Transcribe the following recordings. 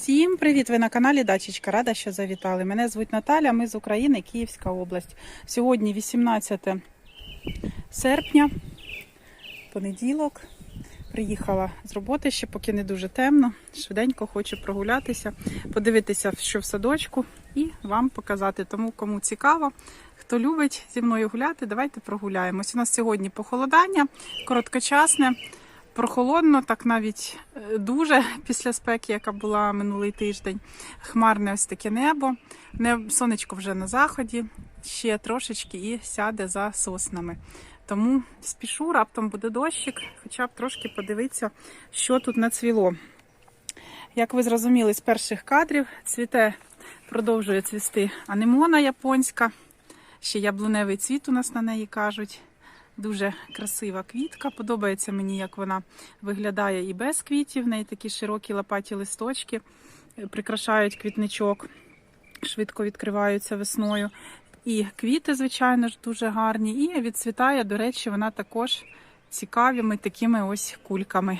Всім привіт! Ви на каналі Дачечка. Рада, що завітали. Мене звуть Наталя, ми з України, Київська область. Сьогодні 18 серпня, понеділок. Приїхала з роботи ще поки не дуже темно. Швиденько хочу прогулятися, подивитися, що в садочку, і вам показати. Тому кому цікаво, хто любить зі мною гуляти, давайте прогуляємось. У нас сьогодні похолодання, короткочасне. Прохолодно, так навіть е, дуже після спеки, яка була минулий тиждень. Хмарне ось таке небо. Сонечко вже на заході, ще трошечки і сяде за соснами. Тому спішу, раптом буде дощик, хоча б трошки подивитися, що тут нацвіло. Як ви зрозуміли з перших кадрів, цвіте, продовжує цвісти анемона японська. Ще яблуневий цвіт у нас на неї кажуть. Дуже красива квітка. Подобається мені, як вона виглядає і без квітів. В неї такі широкі лопаті листочки е, прикрашають квітничок, швидко відкриваються весною. І квіти, звичайно ж, дуже гарні. І відцвітає, до речі, вона також цікавими такими ось кульками.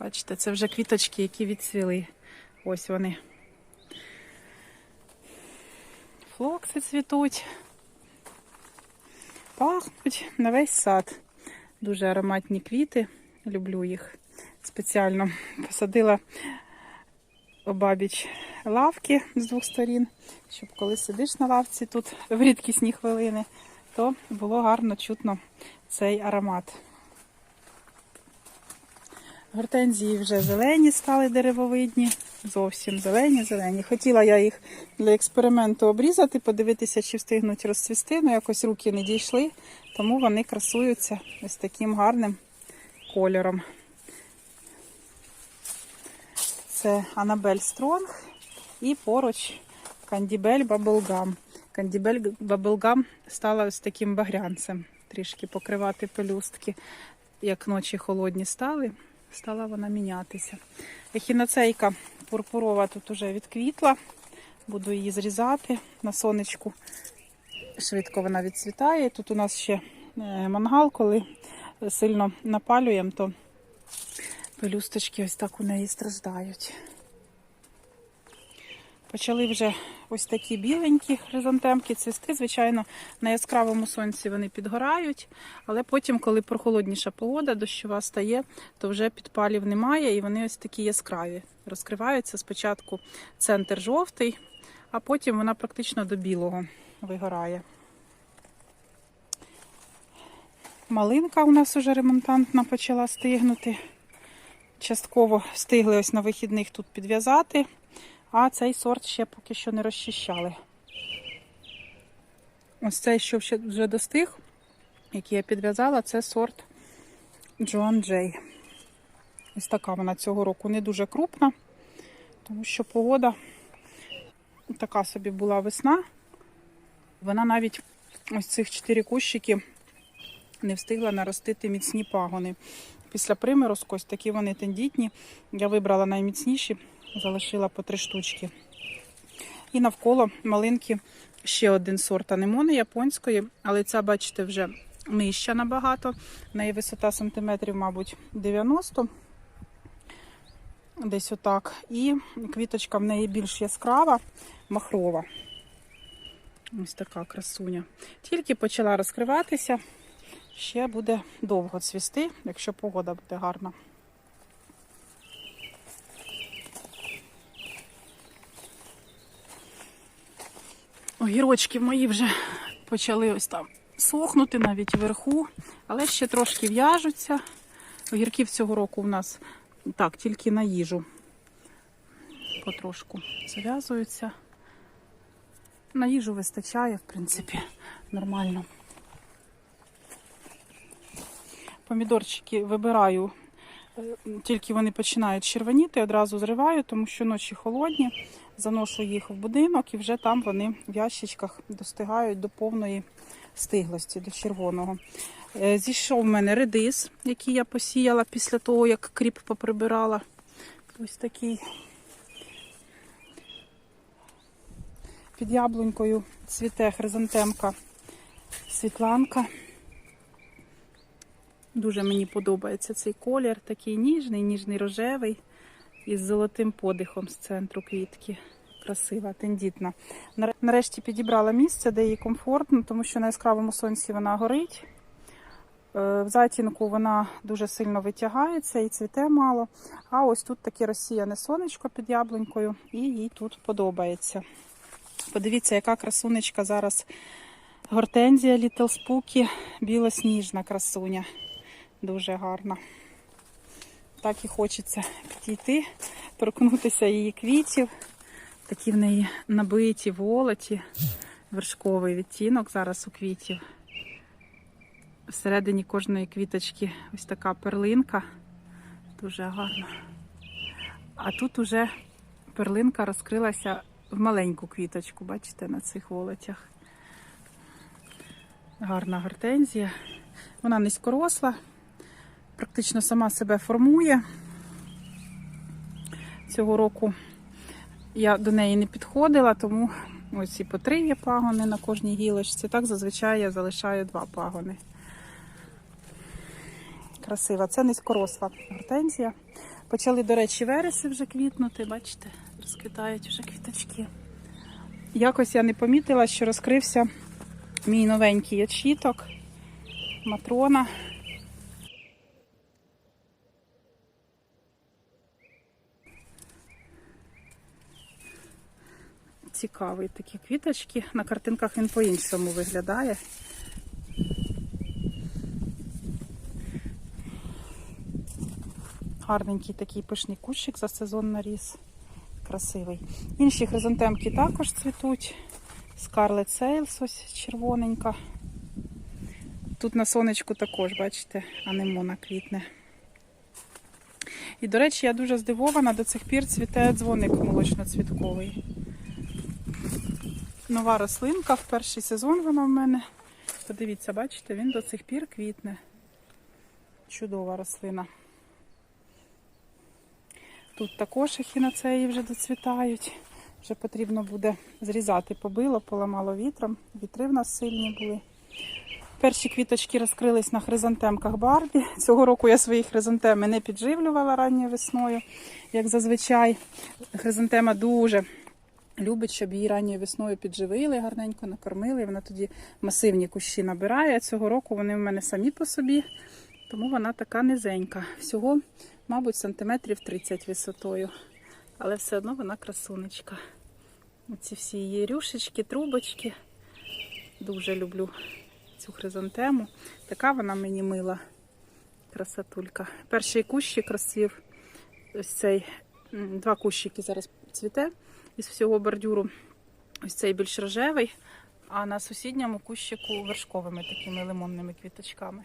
Бачите, це вже квіточки, які відцвіли. Ось вони. Флокси цвітуть пахнуть на весь сад. Дуже ароматні квіти. Люблю їх. Спеціально посадила обабіч лавки з двох сторін, щоб коли сидиш на лавці тут в рідкісні хвилини, то було гарно чутно цей аромат. Гортензії вже зелені стали деревовидні, зовсім зелені, зелені. Хотіла я їх для експерименту обрізати, подивитися, чи встигнуть розцвісти, але якось руки не дійшли, тому вони красуються ось таким гарним кольором. Це Анабель Стронг і поруч Кандібель Баблгам. Кандібель Баблгам стала ось таким багрянцем, трішки покривати пелюстки, як ночі холодні стали стала вона мінятися. Ехіноцейка пурпурова тут уже відквітла. Буду її зрізати на сонечку. Швидко вона відцвітає. Тут у нас ще е, мангал, коли сильно напалюємо, то пелюсточки ось так у неї страждають. Почали вже ось такі біленькі хризантемки цвісти. Звичайно, на яскравому сонці вони підгорають, але потім, коли прохолодніша погода, дощова стає, то вже підпалів немає і вони ось такі яскраві. Розкриваються спочатку центр жовтий, а потім вона практично до білого вигорає. Малинка у нас уже ремонтантна почала стигнути. Частково встигли ось на вихідних тут підв'язати. А цей сорт ще поки що не розчищали. Ось цей, що вже достиг, який я підв'язала, це сорт Джоан Джей. Ось така вона цього року не дуже крупна, тому що погода така собі була весна. Вона навіть ось цих чотири кущики не встигла наростити міцні пагони. Після приморозку ось такі вони тендітні. Я вибрала найміцніші залишила по три штучки. І навколо малинки ще один сорт анемони японської, але ця, бачите, вже нижча набагато. В неї висота сантиметрів, мабуть, 90. Десь отак. І квіточка в неї більш яскрава, махрова. Ось така красуня. Тільки почала розкриватися, ще буде довго цвісти, якщо погода буде гарна. Огірочки мої вже почали ось там сохнути навіть вверху, але ще трошки в'яжуться. Огірків цього року у нас так, тільки на їжу потрошку зав'язуються. На їжу вистачає, в принципі, нормально. Помідорчики вибираю, е, тільки вони починають червоніти, одразу зриваю, тому що ночі холодні заношу їх в будинок і вже там вони в ящичках достигають до повної стиглості, до червоного. Е, Зійшов в мене редис, який я посіяла після того, як кріп поприбирала. Ось такий. Під яблунькою цвіте хризантемка світланка. Дуже мені подобається цей колір, такий ніжний, ніжний рожевий. Із золотим подихом з центру квітки. Красива, тендітна. Нарешті підібрала місце, де їй комфортно, тому що на яскравому сонці вона горить. Е, В затінку вона дуже сильно витягається і цвіте мало. А ось тут таке розсіяне сонечко під яблунькою, і їй тут подобається. Подивіться, яка красунечка зараз гортензія Little Spooky, білосніжна красуня. Дуже гарна. Так і хочеться підійти, торкнутися її квітів. Такі в неї набиті волоті, вершковий відтінок зараз у квітів. Всередині кожної квіточки ось така перлинка. Дуже гарна. А тут уже перлинка розкрилася в маленьку квіточку, бачите, на цих волотях. Гарна гортензія. Вона низькоросла, практично сама себе формує. Цього року я до неї не підходила, тому ось і по три є пагони на кожній гілочці. Так зазвичай я залишаю два пагони. Красива. Це низькоросла гортензія. Почали, до речі, вереси вже квітнути, бачите, розквітають вже квіточки. Якось я не помітила, що розкрився мій новенький очіток, матрона. Цікавий такі квіточки. На картинках він по-іншому виглядає. Гарненький такий пишний кущик за сезон наріс. Красивий. Інші хризантемки також цвітуть. Scarlet Sales ось червоненька. Тут на сонечку також, бачите, анемона квітне. І, до речі, я дуже здивована, до цих пір цвіте дзвоник молочноцвітковий. Нова рослинка, в перший сезон вона в мене. Подивіться, бачите, він до цих пір квітне. Чудова рослина. Тут також ехінацеї вже доцвітають. Вже потрібно буде зрізати побило, поламало вітром. Вітри в нас сильні були. Перші квіточки розкрились на хризантемках Барбі. Цього року я свої хризантеми не підживлювала ранньою весною, як зазвичай. Хризантема дуже любить, щоб її ранньою весною підживили, гарненько накормили. Вона тоді масивні кущі набирає. Цього року вони в мене самі по собі, тому вона така низенька. Всього, мабуть, сантиметрів 30 висотою. Але все одно вона красунечка. Оці всі її рюшечки, трубочки. Дуже люблю цю хризантему. Така вона мені мила. Красотулька. Перший кущик розцвів ось цей, два кущики зараз цвіте із всього бордюру. Ось цей більш рожевий, а на сусідньому кущику вершковими такими лимонними квіточками.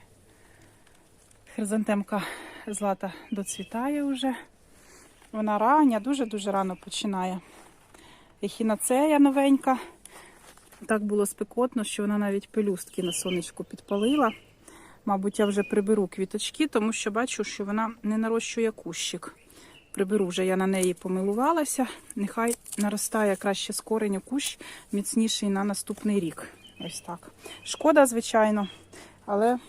Хризантемка злата доцвітає вже. Вона рання, дуже-дуже рано починає. Ехінацея новенька. Так було спекотно, що вона навіть пелюстки на сонечку підпалила. Мабуть, я вже приберу квіточки, тому що бачу, що вона не нарощує кущик. Приберу вже я на неї помилувалася. Нехай наростає краще з кореню кущ, міцніший на наступний рік. Ось так. Шкода, звичайно, але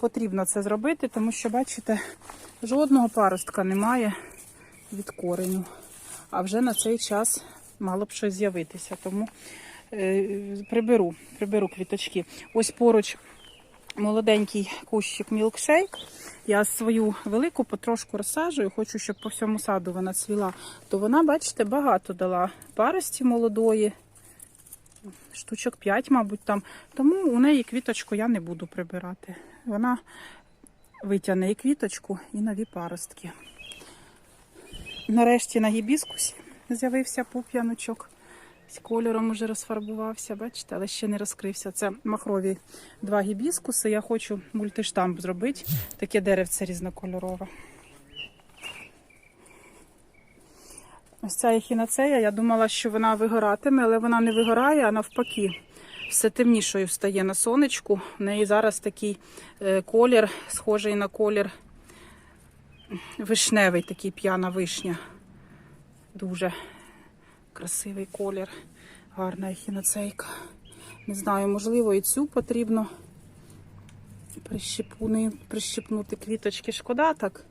потрібно це зробити, тому що, бачите, жодного паростка немає від кореню. А вже на цей час мало б щось з'явитися. Тому е, приберу, приберу квіточки. Ось поруч молоденький кущик мілкшейк. Я свою велику потрошку розсаджую, хочу, щоб по всьому саду вона цвіла. То вона, бачите, багато дала парості молодої. Штучок 5, мабуть, там. Тому у неї квіточку я не буду прибирати. Вона витягне і квіточку, і нові паростки. Нарешті на гібіскусі з'явився пуп'яночок. Кольором уже розфарбувався, бачите, але ще не розкрився. Це махрові два гібіскуси. Я хочу мультиштамп зробити. Таке деревце різнокольорове. Ось ця ехінацея, я думала, що вона вигоратиме, але вона не вигорає, а навпаки. Все темнішою стає на сонечку. У неї зараз такий е, колір, схожий на колір вишневий, такий п'яна вишня. Дуже красивий колір. Гарна ехіноцейка. Не знаю, можливо, і цю потрібно прищипнути квіточки. Шкода так.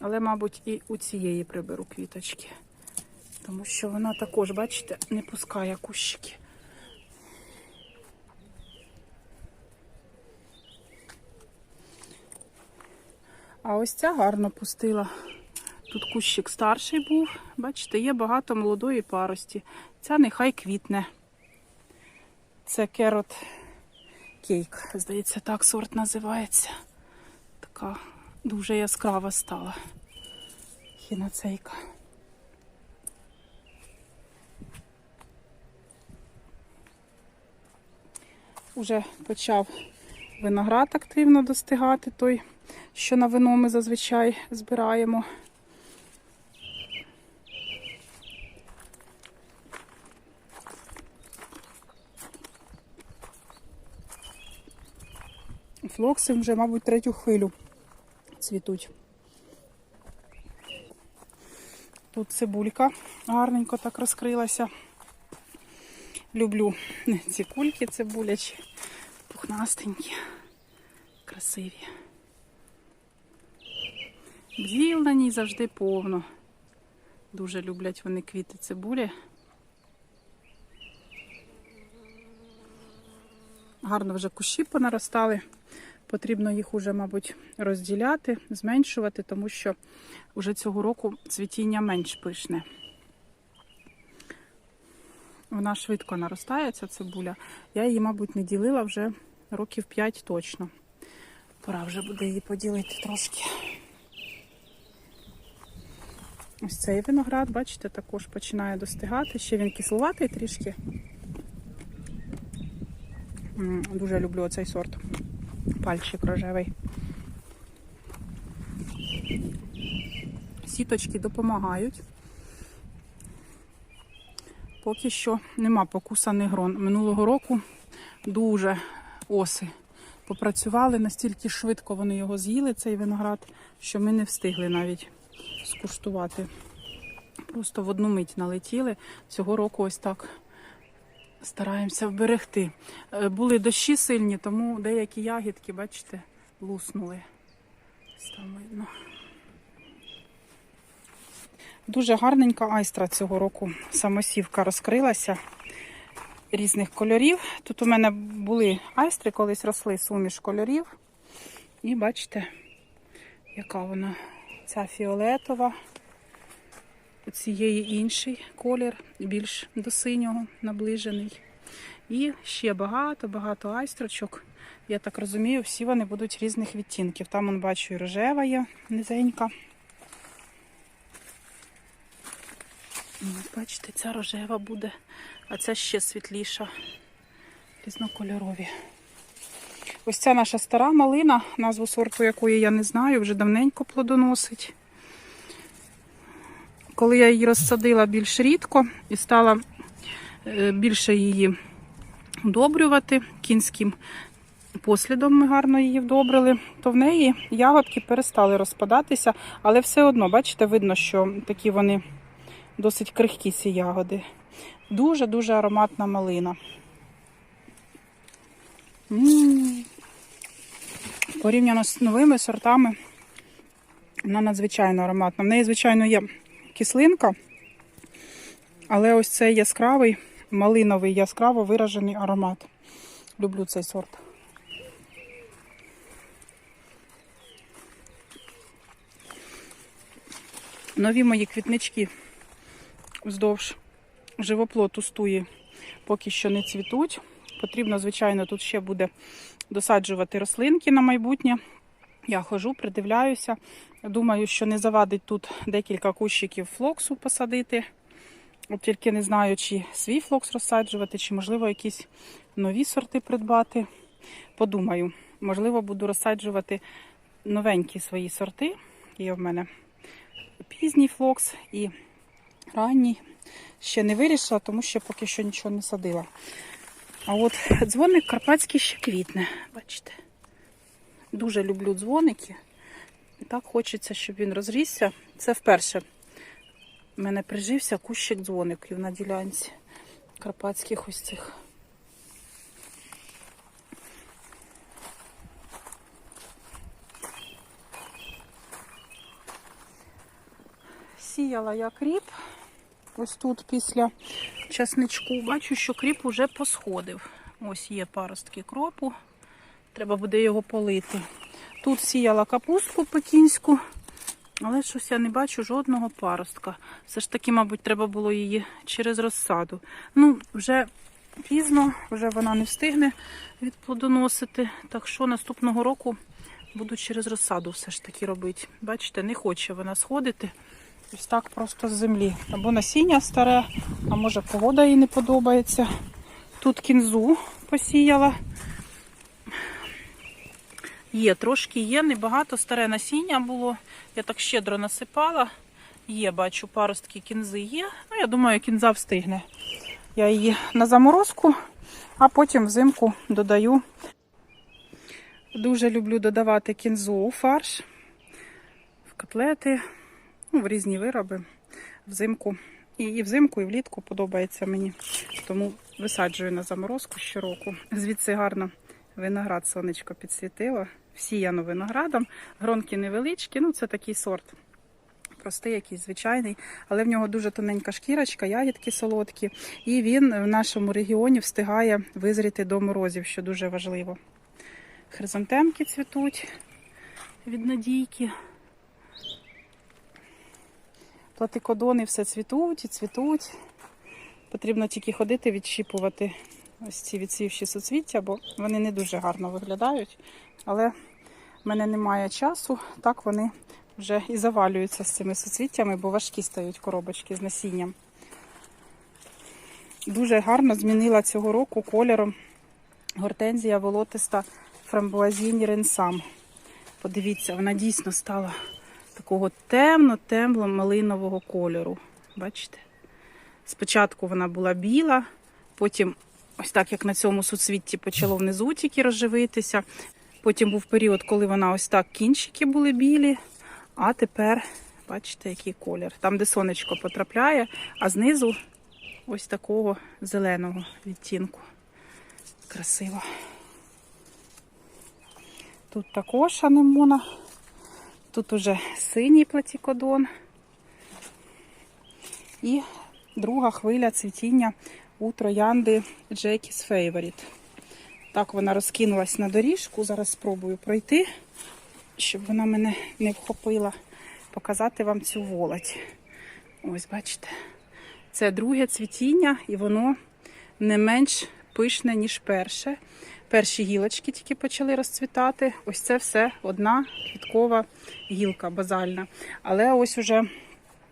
Але, мабуть, і у цієї приберу квіточки. Тому що вона також, бачите, не пускає кущики. А ось ця гарно пустила. Тут кущик старший був. Бачите, є багато молодої парості. Ця нехай квітне. Це керот кейк. Здається, так сорт називається. Така дуже яскрава стала. Хіноцейка. Уже почав виноград активно достигати, той, що на вино ми зазвичай збираємо. Флокси вже, мабуть, третю хвилю цвітуть. Тут цибулька гарненько так розкрилася. Люблю ці кульки цибулячі, пухнастенькі, красиві. Бджіл на ній завжди повно. Дуже люблять вони квіти цибулі. Гарно вже кущі понаростали. Потрібно їх уже, мабуть, розділяти, зменшувати, тому що вже цього року цвітіння менш пишне. Вона швидко наростає, ця цибуля. Я її, мабуть, не ділила вже років 5 точно. Пора вже буде її поділити трошки. Ось цей виноград, бачите, також починає достигати. Ще він кислуватий трішки. Дуже люблю оцей сорт. Пальчик рожевий. Сіточки допомагають. Поки що нема покусаних грон. Минулого року дуже оси попрацювали, настільки швидко вони його з'їли, цей виноград, що ми не встигли навіть скуштувати. Просто в одну мить налетіли. Цього року ось так стараємося вберегти. Е, Були дощі сильні, тому деякі ягідки, бачите, луснули. Там видно. Дуже гарненька айстра цього року. Самосівка розкрилася різних кольорів. Тут у мене були айстри, колись росли суміш кольорів. І бачите, яка вона. Ця фіолетова, у цієї інший колір, більш до синього наближений. І ще багато-багато айстрочок. Я так розумію, всі вони будуть різних відтінків. Там, он, бачу, і рожева є низенька. Бачите, ця рожева буде, а ця ще світліша, різнокольорові. Ось ця наша стара малина, назву сорту якої я не знаю, вже давненько плодоносить. Коли я її розсадила більш рідко і стала е, більше її удобрювати кінським послідом ми гарно її вдобрили, то в неї ягодки перестали розпадатися, але все одно, бачите, видно, що такі вони досить крихкі ці ягоди. Дуже-дуже ароматна малина. М. Порівняно з новими сортами, вона надзвичайно ароматна. В неї, звичайно, є кислинка, але ось цей яскравий, малиновий, яскраво виражений аромат. Люблю цей сорт. Нові мої квітнички вздовж живоплоту стуї поки що не цвітуть. Потрібно, звичайно, тут ще буде досаджувати рослинки на майбутнє. Я хожу, придивляюся. Думаю, що не завадить тут декілька кущиків флоксу посадити. От тільки не знаю, чи свій флокс розсаджувати, чи, можливо, якісь нові сорти придбати. Подумаю, можливо, буду розсаджувати новенькі свої сорти. Є в мене пізній флокс і ранній. Ще не вирішила, тому що поки що нічого не садила. А от дзвоник карпатський ще квітне, бачите. Дуже люблю дзвоники. Так хочеться, щоб він розрісся. Це вперше в мене прижився кущик дзвоників на ділянці карпатських ось цих. Посіяла я кріп. Ось тут після часничку бачу, що кріп уже посходив. Ось є паростки кропу. Треба буде його полити. Тут сіяла капустку пекінську, але щось я не бачу жодного паростка. Все ж таки, мабуть, треба було її через розсаду. Ну, вже пізно, вже вона не встигне відплодоносити. Так що наступного року буду через розсаду все ж таки робити. Бачите, не хоче вона сходити. Ось так просто з землі. Або насіння старе, а може погода їй не подобається. Тут кінзу посіяла. Є, трошки є, небагато старе насіння було. Я так щедро насипала. Є, бачу, паростки кінзи є. Ну, я думаю, кінза встигне. Я її на заморозку, а потім взимку додаю. Дуже люблю додавати кінзу у фарш, в котлети, ну, в різні вироби взимку. І, і взимку, і влітку подобається мені. Тому висаджую на заморозку щороку. Звідси гарно виноград сонечко підсвітило. Всіяно виноградом. Гронки невеличкі, ну це такий сорт. Простий, якийсь звичайний, але в нього дуже тоненька шкірочка, ягідки солодкі, і він в нашому регіоні встигає визріти до морозів, що дуже важливо. Хризантемки цвітуть від надійки. Платикодони все цвітуть і цвітуть. Потрібно тільки ходити, відщіпувати ось ці відсівші суцвіття, бо вони не дуже гарно виглядають. Але в мене немає часу, так вони вже і завалюються з цими суцвіттями, бо важкі стають коробочки з насінням. Дуже гарно змінила цього року кольором гортензія волотиста фрамбуазіні ренсам. Подивіться, вона дійсно стала такого темно-темно малинового кольору. Бачите? Спочатку вона була біла, потім, ось так як на цьому суцвітті почало внизу тільки розживитися. Потім був період, коли вона ось так кінчики були білі, а тепер, бачите, який колір. Там, де сонечко потрапляє, а знизу ось такого зеленого відтінку. Красиво. Тут також анемона. Тут уже синій платікодон. І друга хвиля цвітіння у троянди Jackie's Favorite. Так вона розкинулась на доріжку. Зараз спробую пройти, щоб вона мене не вхопила. Показати вам цю володь. Ось, бачите, це друге цвітіння, і воно не менш пишне, ніж перше. Перші гілочки тільки почали розцвітати. Ось це все одна квіткова гілка базальна. Але ось уже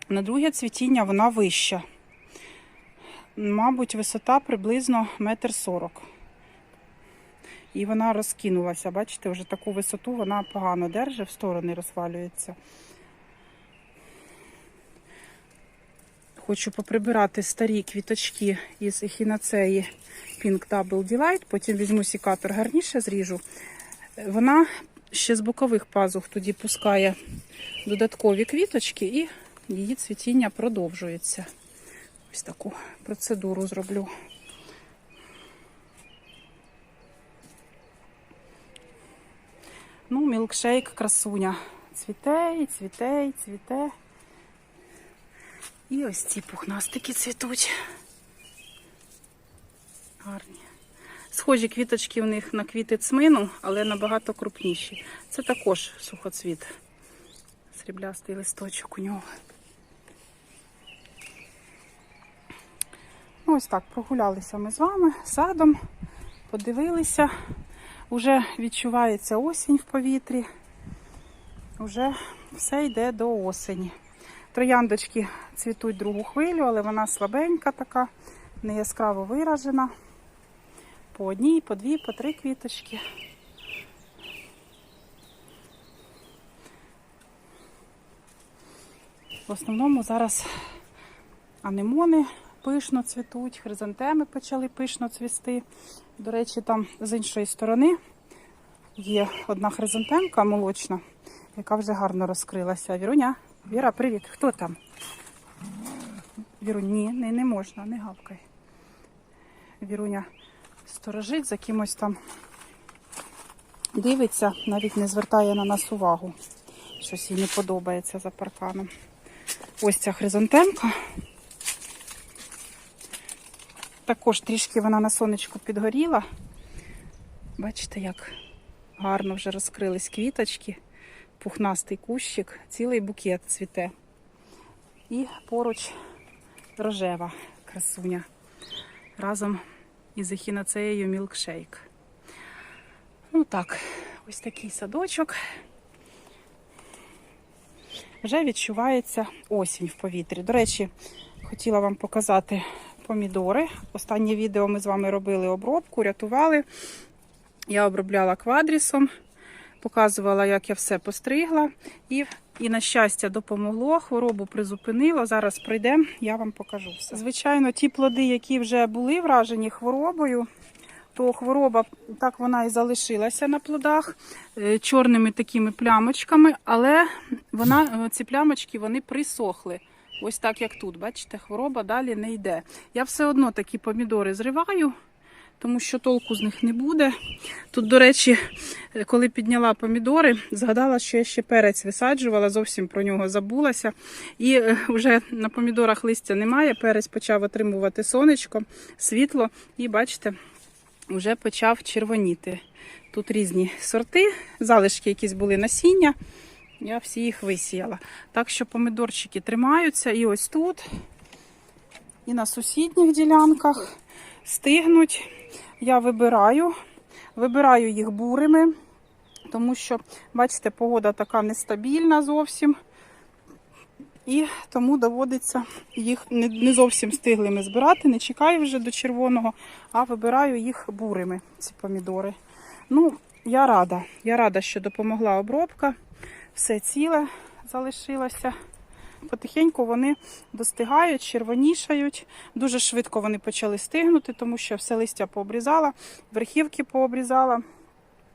на друге цвітіння вона вища. Мабуть, висота приблизно метр сорок. І вона розкинулася. Бачите, вже таку висоту вона погано держить, в сторони розвалюється. Хочу поприбирати старі квіточки із ехінацеї Pink Double Delight. Потім візьму сікатор гарніше зріжу. Вона ще з бокових пазух тоді пускає додаткові квіточки і її цвітіння продовжується. Ось таку процедуру зроблю. Ну, мілкшейк красуня. Цвіте, і цвіте, і цвіте. І ось ці пухнастики цвітуть. Гарні. Схожі квіточки у них на квіти цмину, але набагато крупніші. Це також сухоцвіт. Сріблястий листочок у нього. Ось так, прогулялися ми з вами садом, подивилися. Уже відчувається осінь в повітрі. Уже все йде до осені. Трояндочки цвітуть другу хвилю, але вона слабенька така, не яскраво виражена. По одній, по дві, по три квіточки. В основному зараз анемони пишно цвітуть, хризантеми почали пишно цвісти. До речі, там з іншої сторони є одна хризантемка молочна, яка вже гарно розкрилася. Віруня, Віра, привіт. Хто там? Вірунь, ні, не, не можна, не гавкай. Віруня сторожить за кимось там. Дивиться, навіть не звертає на нас увагу. Щось їй не подобається за парканом. Ось ця хризантемка. Також трішки вона на сонечку підгоріла. Бачите, як гарно вже розкрились квіточки, пухнастий кущик, цілий букет цвіте. І поруч рожева красуня разом із ехіноцеєю мілкшейк. Ну так, ось такий садочок. Вже відчувається осінь в повітрі. До речі, хотіла вам показати помідори. Останнє відео ми з вами робили обробку, рятували. Я обробляла квадрісом, показувала, як я все постригла. І, і на щастя, допомогло, хворобу призупинило. Зараз прийдемо, я вам покажу все. Звичайно, ті плоди, які вже були вражені хворобою, то хвороба так вона і залишилася на плодах е, чорними такими плямочками, але вона, е, ці плямочки вони присохли. Ось так, як тут, бачите, хвороба далі не йде. Я все одно такі помідори зриваю, тому що толку з них не буде. Тут, до речі, коли підняла помідори, згадала, що я ще перець висаджувала, зовсім про нього забулася. І е, вже на помідорах листя немає. Перець почав отримувати сонечко, світло, і бачите, вже почав червоніти. Тут різні сорти, залишки якісь були насіння. Я всі їх висіяла. Так що помидорчики тримаються і ось тут, і на сусідніх ділянках стигнуть. Я вибираю, вибираю їх бурими, тому що, бачите, погода така нестабільна зовсім. І тому доводиться їх не зовсім стиглими збирати. Не чекаю вже до червоного, а вибираю їх бурими, ці помідори. Ну, я рада. Я рада, що допомогла обробка. Все ціле залишилося. Потихеньку вони достигають, червонішають. Дуже швидко вони почали стигнути, тому що все листя пообрізала, верхівки пообрізала.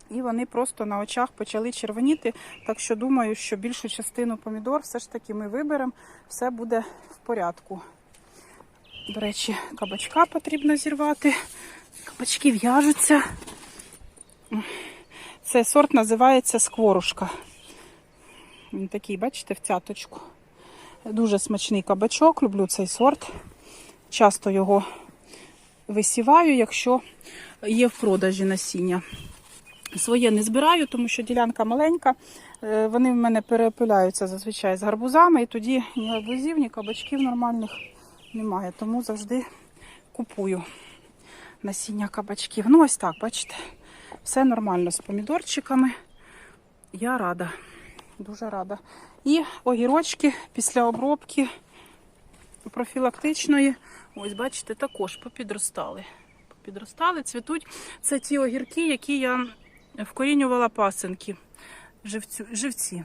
І вони просто на очах почали червоніти. Так що думаю, що більшу частину помідор все ж таки ми виберемо, все буде в порядку. До речі, кабачка потрібно зірвати. Кабачки в'яжуться. Цей сорт називається скворушка. Він такий, бачите, в цяточку. Дуже смачний кабачок, люблю цей сорт. Часто його висіваю, якщо є в продажі насіння. Своє не збираю, тому що ділянка маленька. Е, Вони в мене перепиляються зазвичай з гарбузами, і тоді ні гарбузів, ні кабачків нормальних немає. Тому завжди купую насіння кабачків. Ну, ось так, бачите, все нормально з помідорчиками. Я рада, дуже рада. І огірочки після обробки профілактичної, ось бачите, також попідростали. Попідростали, цвітуть. Це ті огірки, які я вкорінювала пасинки, живці.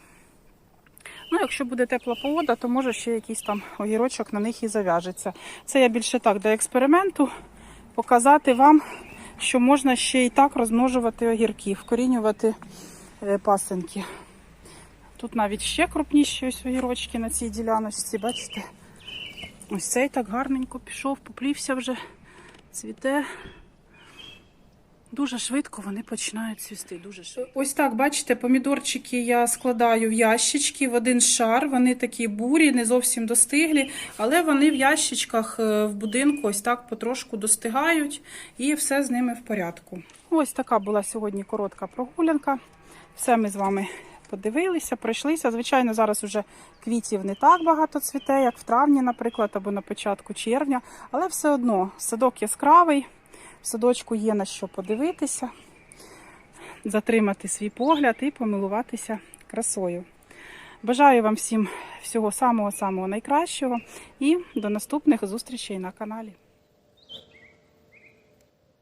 Ну, якщо буде тепла погода, то може ще якийсь там огірочок на них і зав'яжеться. Це я більше так для експерименту показати вам, що можна ще і так розмножувати огірки, вкорінювати е, пасинки. Тут навіть ще крупніші ось огірочки на цій діляночці, бачите? Ось цей так гарненько пішов, поплівся вже, цвіте. Дуже швидко вони починають цвісти. Дуже швидко. Ось так, бачите, помідорчики я складаю в ящички в один шар. Вони такі бурі, не зовсім достиглі, але вони в ящичках е, в будинку ось так потрошку достигають і все з ними в порядку. Ось така була сьогодні коротка прогулянка. Все ми з вами подивилися, пройшлися. Звичайно, зараз уже квітів не так багато цвіте, як в травні, наприклад, або на початку червня, але все одно садок яскравий. В садочку є на що подивитися, затримати свій погляд і помилуватися красою. Бажаю вам всім всього самого-самого найкращого і до наступних зустрічей на каналі.